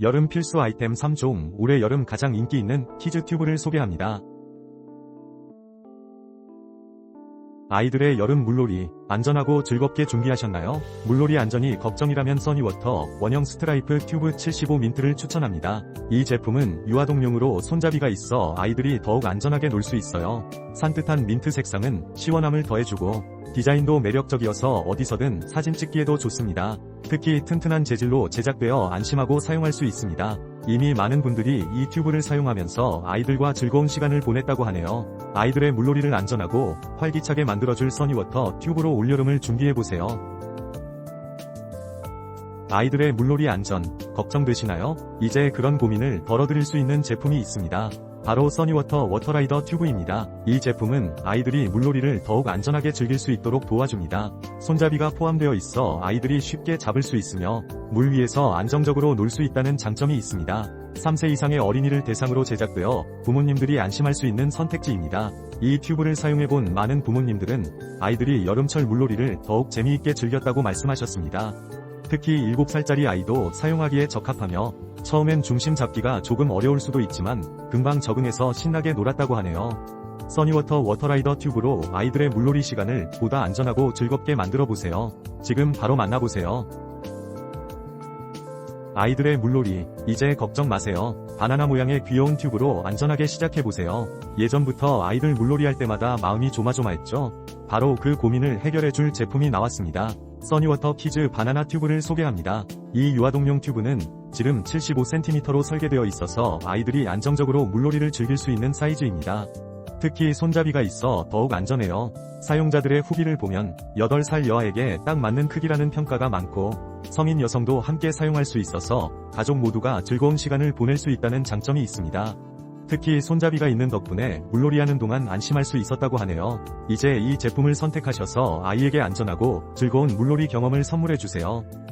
여름 필수 아이템 3종 올해 여름 가장 인기 있는 키즈 튜브를 소개합니다. 아이들의 여름 물놀이 안전하고 즐겁게 준비하셨나요? 물놀이 안전이 걱정이라면 써니워터 원형 스트라이프 튜브 75 민트를 추천합니다. 이 제품은 유아동용으로 손잡이가 있어 아이들이 더욱 안전하게 놀 수 있어요. 산뜻한 민트 색상은 시원함을 더해주고 디자인도 매력적이어서 어디서든 사진 찍기에도 좋습니다. 특히 튼튼한 재질로 제작되어 안심하고 사용할 수 있습니다. 이미 많은 분들이 이 튜브를 사용하면서 아이들과 즐거운 시간을 보냈다고 하네요. 아이들의 물놀이를 안전하고 활기차게 만들어줄 써니워터 튜브로 올여름을 준비해보세요. 아이들의 물놀이 안전, 걱정되시나요? 이제 그런 고민을 덜어드릴 수 있는 제품이 있습니다. 바로 써니워터 워터라이더 튜브입니다. 이 제품은 아이들이 물놀이를 더욱 안전하게 즐길 수 있도록 도와줍니다. 손잡이가 포함되어 있어 아이들이 쉽게 잡을 수 있으며 물 위에서 안정적으로 놀 수 있다는 장점이 있습니다. 3세 이상의 어린이를 대상으로 제작되어 부모님들이 안심할 수 있는 선택지입니다. 이 튜브를 사용해본 많은 부모님들은 아이들이 여름철 물놀이를 더욱 재미있게 즐겼다고 말씀하셨습니다. 특히 7살짜리 아이도 사용하기에 적합하며 처음엔 중심 잡기가 조금 어려울 수도 있지만 금방 적응해서 신나게 놀았다고 하네요. 써니워터 워터라이더 튜브로 아이들의 물놀이 시간을 보다 안전하고 즐겁게 만들어 보세요. 지금 바로 만나보세요. 아이들의 물놀이, 이제 걱정 마세요. 바나나 모양의 귀여운 튜브로 안전하게 시작해보세요. 예전부터 아이들 물놀이 할 때마다 마음이 조마조마했죠? 바로 그 고민을 해결해줄 제품이 나왔습니다. 써니워터 키즈 바나나 튜브를 소개합니다. 이 유아동용 튜브는 지름 75cm로 설계되어 있어서 아이들이 안정적으로 물놀이를 즐길 수 있는 사이즈입니다. 특히 손잡이가 있어 더욱 안전해요. 사용자들의 후기를 보면 8살 여아에게 딱 맞는 크기라는 평가가 많고 성인 여성도 함께 사용할 수 있어서 가족 모두가 즐거운 시간을 보낼 수 있다는 장점이 있습니다. 특히 손잡이가 있는 덕분에 물놀이 하는 동안 안심할 수 있었다고 하네요. 이제 이 제품을 선택하셔서 아이에게 안전하고 즐거운 물놀이 경험을 선물해주세요.